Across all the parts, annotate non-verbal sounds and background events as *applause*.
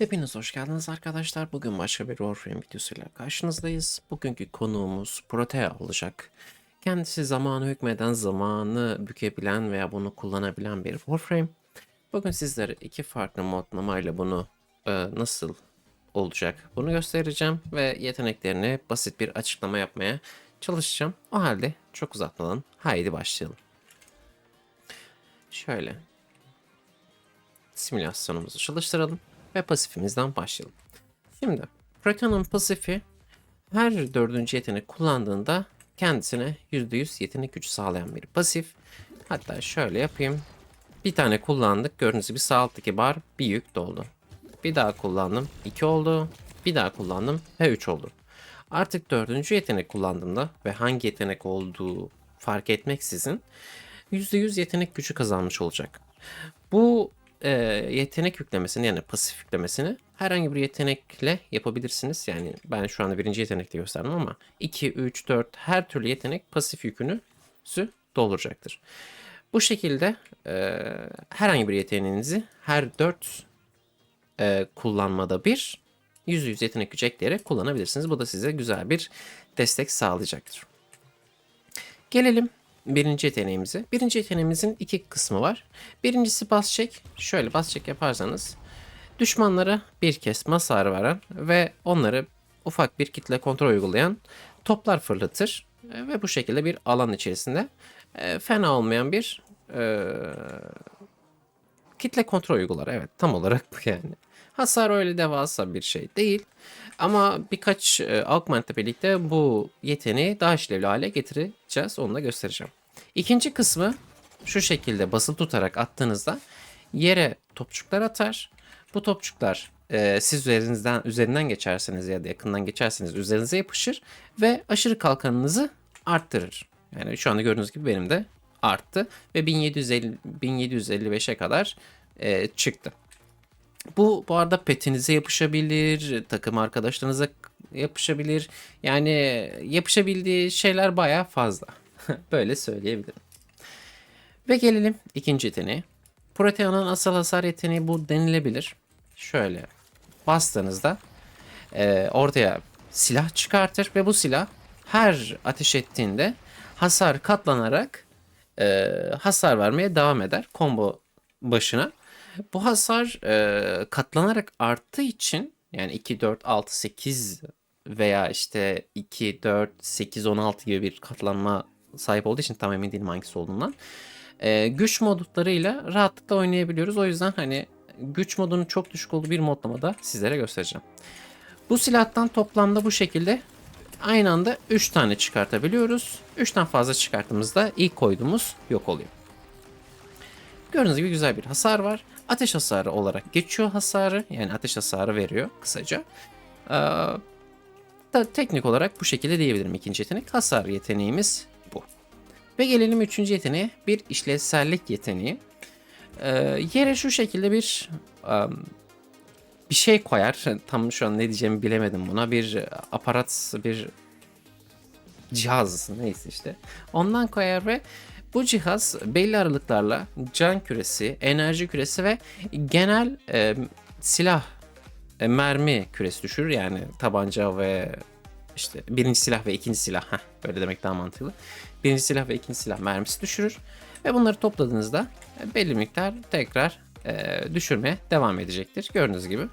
Hepiniz hoş geldiniz arkadaşlar. Bugün başka bir Warframe videosuyla karşınızdayız. Bugünkü konuğumuz Protea olacak. Kendisi zamanı hükmeden, zamanı bükebilen veya bunu kullanabilen bir Warframe. Bugün sizlere iki farklı modlamayla bunu e, nasıl olacak bunu göstereceğim ve yeteneklerini basit bir açıklama yapmaya çalışacağım. O halde çok uzatmadan haydi başlayalım. Şöyle simülasyonumuzu çalıştıralım ve pasifimizden başlayalım. Şimdi Protean'ın pasifi her dördüncü yetenek kullandığında kendisine %100 yetenek gücü sağlayan bir pasif. Hatta şöyle yapayım. Bir tane kullandık. Gördüğünüz gibi sağ alttaki bar bir yük doldu. Bir daha kullandım. 2 oldu. Bir daha kullandım ve 3 oldu. Artık dördüncü yetenek kullandığımda ve hangi yetenek olduğu fark etmeksizin %100 yetenek gücü kazanmış olacak. Bu e, yetenek yüklemesini yani pasif yüklemesini herhangi bir yetenekle yapabilirsiniz. Yani ben şu anda birinci yetenekte gösterdim ama 2, 3, 4 her türlü yetenek pasif yükünü dolduracaktır. Bu şekilde e, herhangi bir yeteneğinizi her 4 e, kullanmada bir %100 yetenek gücü ekleyerek kullanabilirsiniz. Bu da size güzel bir destek sağlayacaktır. Gelelim birinci yeteneğimize. Birinci yeteneğimizin iki kısmı var. Birincisi bas çek. Şöyle bas çek yaparsanız düşmanlara bir kez hasar veren ve onları ufak bir kitle kontrol uygulayan toplar fırlatır E, ve bu şekilde bir alan içerisinde e, fena olmayan bir e, kitle kontrol uygular. Evet tam olarak bu yani. Hasar öyle devasa bir şey değil. Ama birkaç e, augmentle birlikte bu yeteneği daha işlevli hale getireceğiz. Onu da göstereceğim. İkinci kısmı şu şekilde basılı tutarak attığınızda yere topçuklar atar. Bu topçuklar e, siz üzerinizden üzerinden geçerseniz ya da yakından geçerseniz üzerinize yapışır ve aşırı kalkanınızı arttırır. Yani şu anda gördüğünüz gibi benim de arttı ve 1750 1755'e kadar e, çıktı. Bu bu arada petinize yapışabilir, takım arkadaşlarınıza yapışabilir. Yani yapışabildiği şeyler baya fazla. *laughs* Böyle söyleyebilirim. Ve gelelim ikinci yeteneğe. Protean'ın asıl hasar yeteneği bu denilebilir. Şöyle bastığınızda e, ortaya silah çıkartır ve bu silah her ateş ettiğinde hasar katlanarak e, hasar vermeye devam eder combo başına. Bu hasar e, katlanarak arttığı için yani 2, 4, 6, 8 veya işte 2, 4, 8, 16 gibi bir katlanma sahip olduğu için tam emin değilim hangisi olduğundan. E, güç modlarıyla rahatlıkla oynayabiliyoruz. O yüzden hani güç modunun çok düşük olduğu bir modlamada sizlere göstereceğim. Bu silahtan toplamda bu şekilde aynı anda 3 tane çıkartabiliyoruz. 3'ten fazla çıkarttığımızda ilk koyduğumuz yok oluyor. Gördüğünüz gibi güzel bir hasar var. Ateş hasarı olarak geçiyor hasarı. Yani ateş hasarı veriyor kısaca. Ee, da teknik olarak bu şekilde diyebilirim ikinci yetenek. Hasar yeteneğimiz bu. Ve gelelim üçüncü yeteneğe. Bir işlevsellik yeteneği. Ee, yere şu şekilde bir um, bir şey koyar. Tam şu an ne diyeceğimi bilemedim buna. Bir aparat, bir cihaz neyse işte. Ondan koyar ve bu cihaz belli aralıklarla can küresi, enerji küresi ve genel e, silah e, mermi küresi düşürür. Yani tabanca ve işte birinci silah ve ikinci silah. Heh, böyle demek daha mantıklı. Birinci silah ve ikinci silah mermisi düşürür. Ve bunları topladığınızda e, belli miktar tekrar e, düşürmeye devam edecektir. Gördüğünüz gibi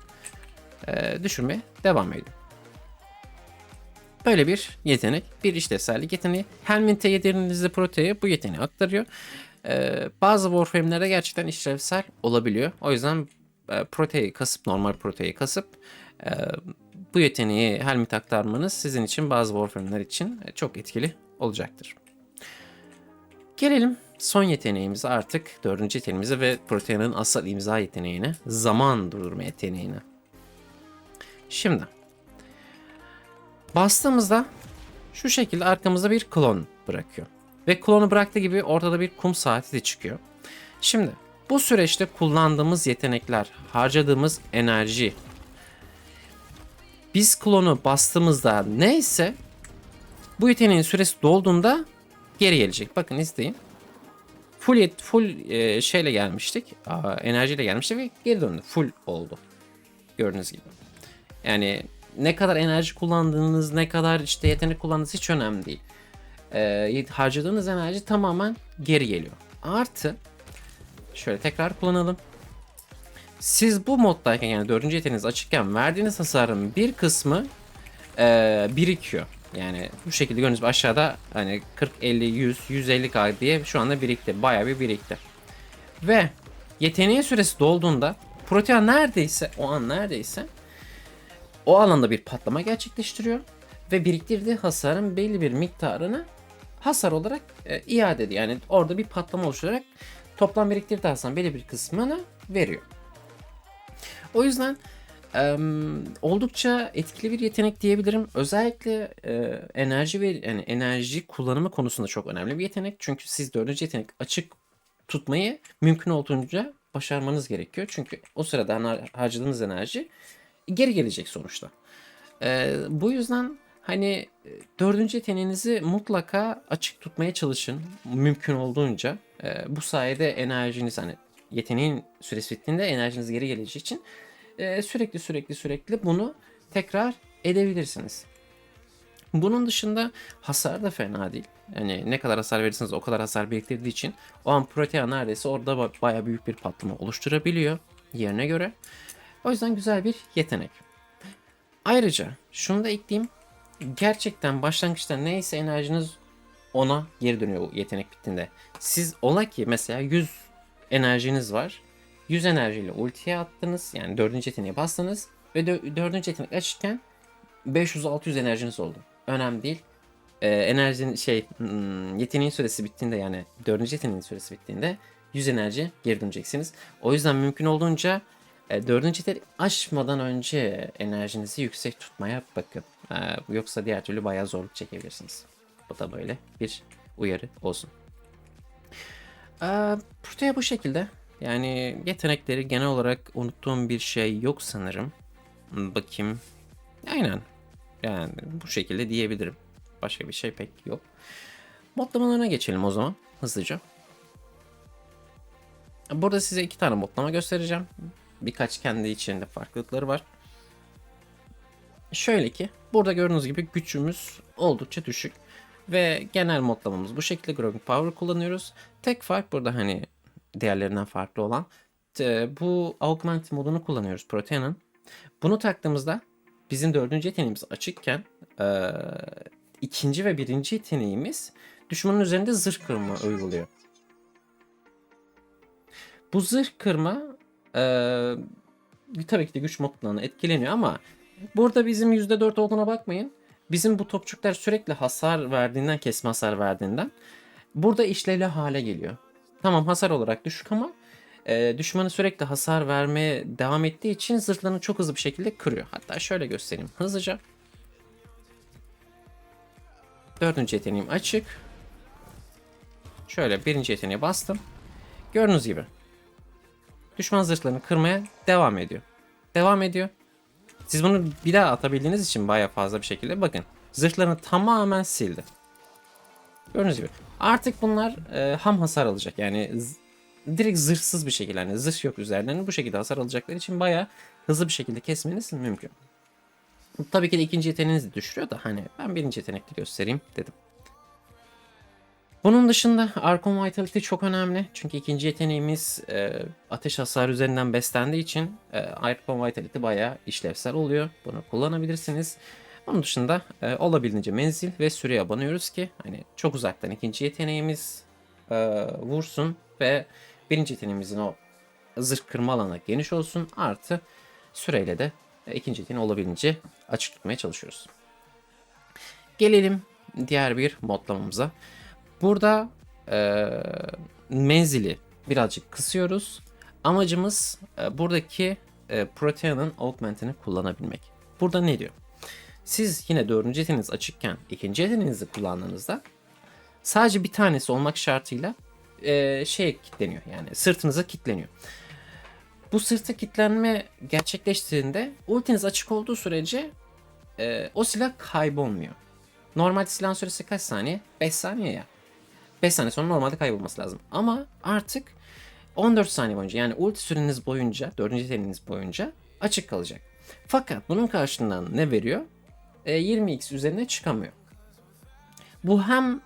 e, düşürmeye devam ediyor. Böyle bir yetenek, bir işlevsellik yeteneği. Helmint'e yedirdiğinizde proteye bu yeteneği aktarıyor. Ee, bazı Warframe'lerde gerçekten işlevsel olabiliyor. O yüzden e, proteyi kasıp, normal proteyi kasıp e, bu yeteneği Helmint aktarmanız sizin için bazı Warframe'ler için çok etkili olacaktır. Gelelim son yeteneğimize artık dördüncü yeteneğimize ve Protean'ın asıl imza yeteneğine, zaman durdurma yeteneğine. Şimdi Bastığımızda şu şekilde arkamızda bir klon bırakıyor. Ve klonu bıraktığı gibi ortada bir kum saati de çıkıyor. Şimdi bu süreçte kullandığımız yetenekler, harcadığımız enerji biz klonu bastığımızda neyse bu yeteneğin süresi dolduğunda geri gelecek. Bakın izleyin. Full yet, full e, şeyle gelmiştik. Aa, enerjiyle gelmiştik ve geri döndü. Full oldu. Gördüğünüz gibi. Yani ne kadar enerji kullandığınız, ne kadar işte yetenek kullandığınız hiç önemli değil. Ee, harcadığınız enerji tamamen geri geliyor. Artı şöyle tekrar kullanalım. Siz bu moddayken yani dördüncü yeteneğiniz açıkken verdiğiniz hasarın bir kısmı ee, birikiyor. Yani bu şekilde gördüğünüz gibi aşağıda hani 40, 50, 100, 150 k diye şu anda birikti. Bayağı bir birikti. Ve yeteneğin süresi dolduğunda Protea neredeyse o an neredeyse o alanda bir patlama gerçekleştiriyor ve biriktirdiği hasarın belli bir miktarını hasar olarak e, iade ediyor. Yani orada bir patlama oluşturarak toplam biriktirdiği hasarın belli bir kısmını veriyor. O yüzden e, oldukça etkili bir yetenek diyebilirim. Özellikle e, enerji ve yani enerji kullanımı konusunda çok önemli bir yetenek. Çünkü siz dördüncü yetenek açık tutmayı mümkün olduğunca başarmanız gerekiyor. Çünkü o sırada har- harcadığınız enerji geri gelecek sonuçta. Ee, bu yüzden hani e, dördüncü yeteneğinizi mutlaka açık tutmaya çalışın mümkün olduğunca. Ee, bu sayede enerjiniz hani yeteneğin süresi bittiğinde enerjiniz geri geleceği için e, sürekli sürekli sürekli bunu tekrar edebilirsiniz. Bunun dışında hasar da fena değil. Yani ne kadar hasar verirseniz o kadar hasar biriktirdiği için o an Protea neredeyse orada ba- bayağı büyük bir patlama oluşturabiliyor yerine göre. O yüzden güzel bir yetenek. Ayrıca şunu da ekleyeyim. Gerçekten başlangıçta neyse enerjiniz ona geri dönüyor o yetenek bittiğinde. Siz ola ki mesela 100 enerjiniz var. 100 enerjiyle ultiye attınız. Yani 4. yeteneğe bastınız. Ve 4. yetenek açırken 500-600 enerjiniz oldu. Önemli değil. Ee, enerjinin şey hmm, yeteneğin süresi bittiğinde yani 4. yeteneğin süresi bittiğinde 100 enerji geri döneceksiniz. O yüzden mümkün olduğunca e, dördüncü yetenek aşmadan önce enerjinizi yüksek tutmaya bakın. E, yoksa diğer türlü bayağı zorluk çekebilirsiniz. Bu da böyle bir uyarı olsun. E, bu şekilde. Yani yetenekleri genel olarak unuttuğum bir şey yok sanırım. Bakayım. Aynen. Yani bu şekilde diyebilirim. Başka bir şey pek yok. Modlamalarına geçelim o zaman hızlıca. Burada size iki tane modlama göstereceğim. Birkaç kendi içinde farklılıkları var. Şöyle ki burada gördüğünüz gibi gücümüz oldukça düşük. Ve genel modlamamız bu şekilde Growing Power kullanıyoruz. Tek fark burada hani diğerlerinden farklı olan bu Augment modunu kullanıyoruz Protean'ın. Bunu taktığımızda bizim dördüncü yeteneğimiz açıkken e, ikinci ve birinci yeteneğimiz düşmanın üzerinde zırh kırma uyguluyor. Bu zırh kırma e, tabii ki de güç modlarına etkileniyor ama burada bizim %4 olduğuna bakmayın. Bizim bu topçuklar sürekli hasar verdiğinden, kesme hasar verdiğinden burada işlevli hale geliyor. Tamam hasar olarak düşük ama e, düşmanı sürekli hasar vermeye devam ettiği için zırhlarını çok hızlı bir şekilde kırıyor. Hatta şöyle göstereyim hızlıca. Dördüncü yeteneğim açık. Şöyle birinci yeteneğe bastım. Gördüğünüz gibi. Düşman zırhlarını kırmaya devam ediyor. Devam ediyor. Siz bunu bir daha atabildiğiniz için baya fazla bir şekilde bakın. Zırhlarını tamamen sildi. Gördüğünüz gibi. Artık bunlar e, ham hasar alacak. Yani direkt zırhsız bir şekilde. Yani zırh yok üzerlerine bu şekilde hasar alacakları için baya hızlı bir şekilde kesmeniz mümkün. Tabii ki de ikinci yeteneğinizi düşürüyor da hani ben birinci yetenekli göstereyim dedim. Bunun dışında Archon Vitality çok önemli. Çünkü ikinci yeteneğimiz e, ateş hasarı üzerinden beslendiği için e, Archon Vitality bayağı işlevsel oluyor. Bunu kullanabilirsiniz. Onun dışında e, olabildiğince menzil ve süreye abanıyoruz ki hani çok uzaktan ikinci yeteneğimiz e, vursun ve birinci yeteneğimizin o zırh kırma alanı geniş olsun. Artı süreyle de e, ikinci yeteneği olabildiğince açık tutmaya çalışıyoruz. Gelelim diğer bir modlamamıza. Burada e, menzili birazcık kısıyoruz. Amacımız e, buradaki e, Protean'ın augmentini kullanabilmek. Burada ne diyor? Siz yine dördüncü yeteneğiniz açıkken ikinci yeteneğinizi kullandığınızda sadece bir tanesi olmak şartıyla e, şey kilitleniyor yani sırtınıza kilitleniyor. Bu sırta kilitlenme gerçekleştiğinde ultiniz açık olduğu sürece e, o silah kaybolmuyor. Normalde silahın süresi kaç saniye? 5 saniye ya. 5 saniye sonra normalde kaybolması lazım. Ama artık 14 saniye boyunca yani ulti süreniz boyunca, 4. yeteneğiniz boyunca açık kalacak. Fakat bunun karşılığından ne veriyor? E, 20x üzerine çıkamıyor. Bu hem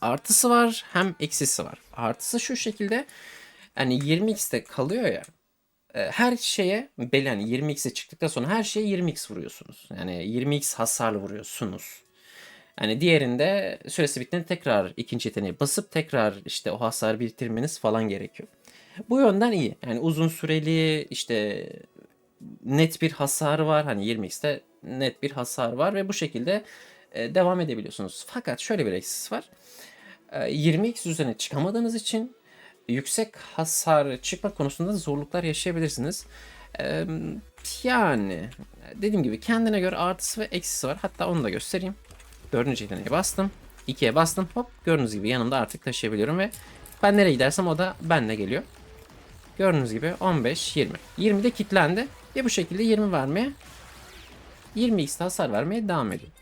artısı var hem eksisi var. Artısı şu şekilde yani 20x'te kalıyor ya e, her şeye belli yani 20x'e çıktıktan sonra her şeye 20x vuruyorsunuz. Yani 20x hasarlı vuruyorsunuz. Yani diğerinde süresi bittiğinde tekrar ikinci yeteneği basıp tekrar işte o hasarı bitirmeniz falan gerekiyor. Bu yönden iyi. Yani uzun süreli işte net bir hasarı var. Hani 20x'te net bir hasar var ve bu şekilde e, devam edebiliyorsunuz. Fakat şöyle bir eksisi var. E, 20x üzerine çıkamadığınız için yüksek hasar çıkma konusunda zorluklar yaşayabilirsiniz. E, yani dediğim gibi kendine göre artısı ve eksisi var. Hatta onu da göstereyim. Dördüncü yeteneğe bastım. 2'ye bastım. Hop gördüğünüz gibi yanımda artık taşıyabiliyorum ve ben nereye gidersem o da benimle geliyor. Gördüğünüz gibi 15, 20. 20 de kilitlendi ve bu şekilde 20 vermeye 20x hasar vermeye devam ediyor.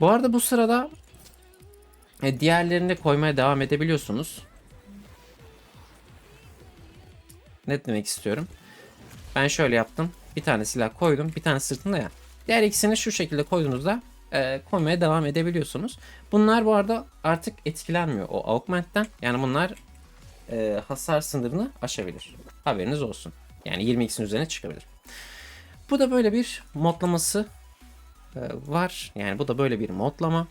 Bu arada bu sırada e, diğerlerini de koymaya devam edebiliyorsunuz. Ne demek istiyorum? Ben şöyle yaptım. Bir tane silah koydum. Bir tane sırtında ya. Diğer ikisini şu şekilde koyduğunuzda e, koymaya devam edebiliyorsunuz. Bunlar bu arada artık etkilenmiyor o augment'ten. Yani bunlar e, hasar sınırını aşabilir. Haberiniz olsun. Yani 22'sin üzerine çıkabilir. Bu da böyle bir modlaması e, var. Yani bu da böyle bir modlama.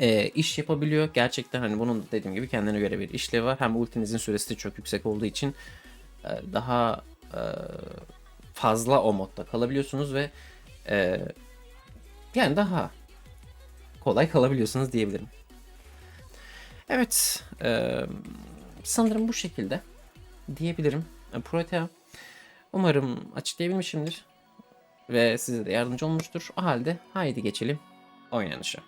E, iş yapabiliyor. Gerçekten hani bunun dediğim gibi kendine göre bir işlevi var. Hem ultinizin süresi de çok yüksek olduğu için e, daha e, fazla o modda kalabiliyorsunuz ve e, yani daha kolay kalabiliyorsunuz diyebilirim. Evet, e, sanırım bu şekilde diyebilirim. E, Protea, umarım açıklayabilmişimdir ve size de yardımcı olmuştur. O halde haydi geçelim oynanışa.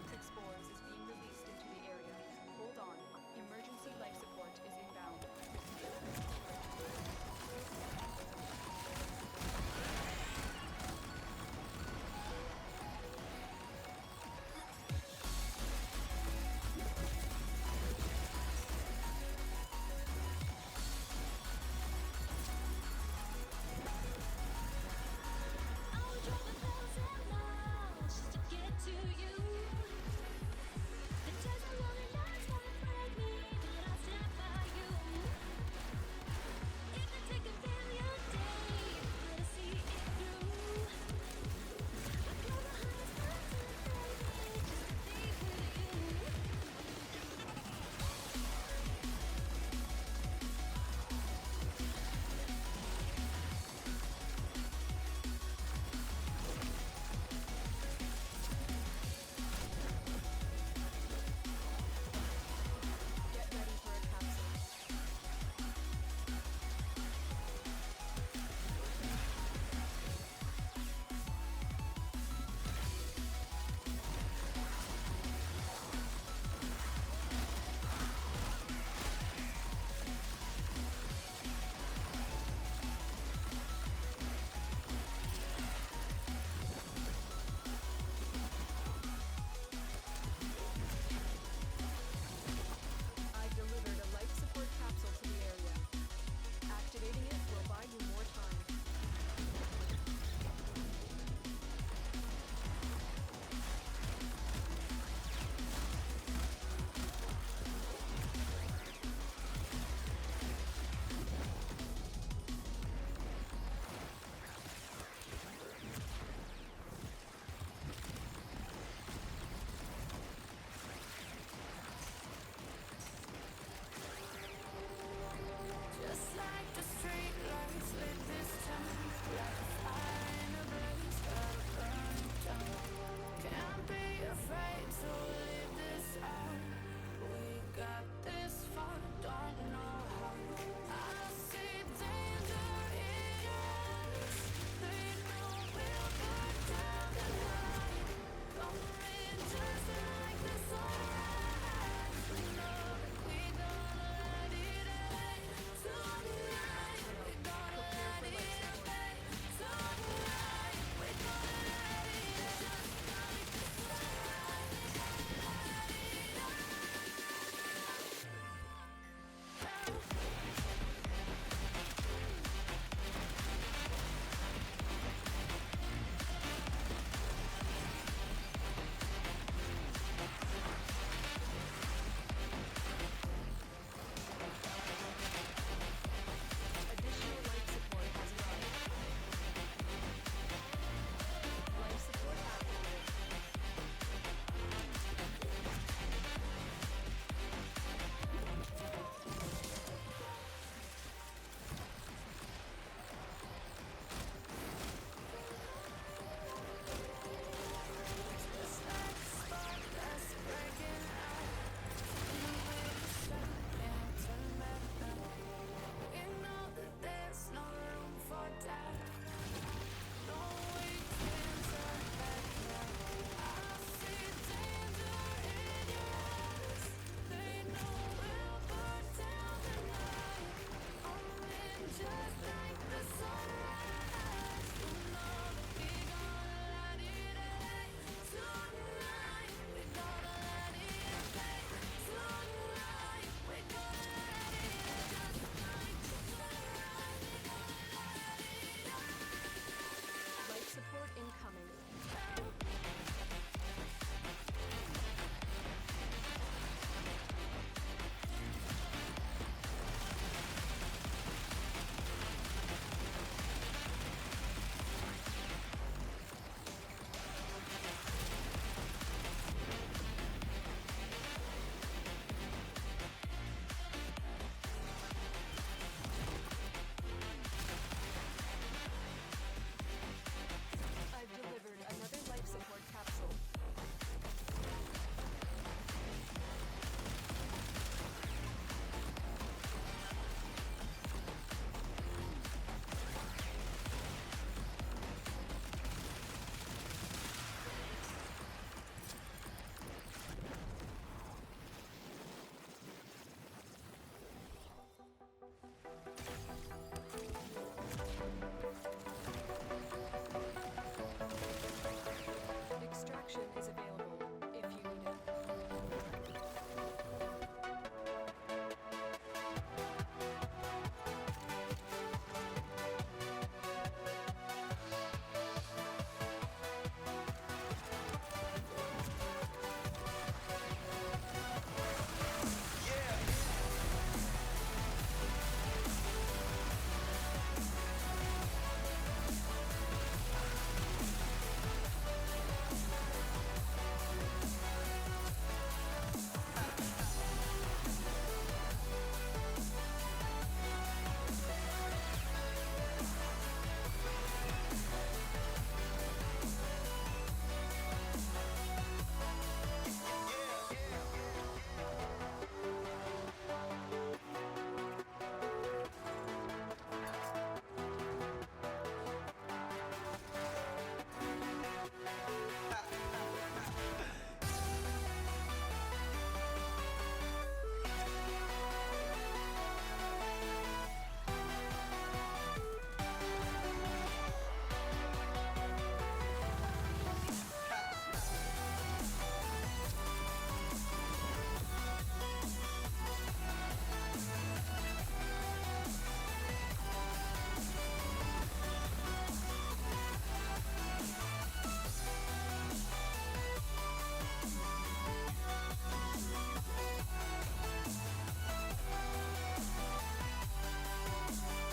action is available.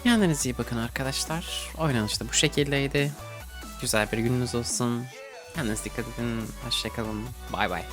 Kendinize iyi bakın arkadaşlar. Oynanış da bu şekildeydi. Güzel bir gününüz olsun. Kendinize dikkat edin. Hoşçakalın. Bay bay.